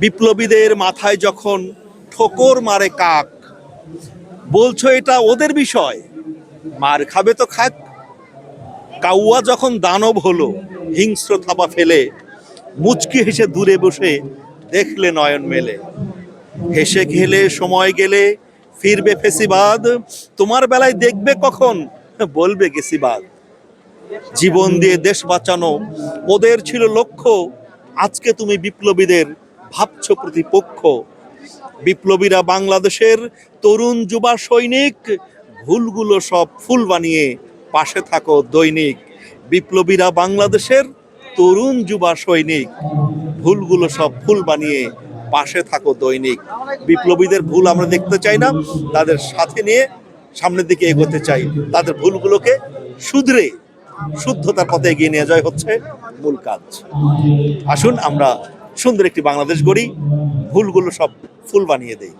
বিপ্লবীদের মাথায় যখন ঠোকর মারে কাক, বলছো এটা ওদের বিষয়? মার খাবে তো খাক। কাউয়া যখন দানব হলো, হিংস্র থাবা ফেলে, মুচকি হেসে দূরে বসে দেখলে নয়ন মেলে। হেসে খেলে সময় গেলে ফিরবে ফেসিবাদ। তোমার বেলায় দেখবে কখন? বলবে গেসিবাদ। জীবন দিয়ে দেশ বাঁচানো, ওদের ছিল লক্ষ্য। আজকে তুমি বিপ্লবীদের ভাবছ প্রতিপক্ষ। বিপ্লবীরা বাংলাদেশের তরুণ যুবা সৈনিক, ভুলগুলো সব ফুল বানিয়ে পাশে থাকো দৈনিক। বিপ্লবীরা বাংলাদেশের তরুণ যুবা সৈনিক, ভুলগুলো সব ফুল বানিয়ে পাশে থাকো দৈনিক। বিপ্লবীদের ভুল আমরা দেখতে চাই না, তাদের সাথে নিয়ে সামনের দিকে এগোতে চাই। তাদের ভুলগুলোকে শুধরে, শুদ্ধতার পথে এগিয়ে নিয়ে যাওয়া হচ্ছে মূল কাজ। আসুন আমরা সুন্দর একটি বাংলাদেশ গড়ি ভুলগুলো সব ফুল বানিয়ে দেই।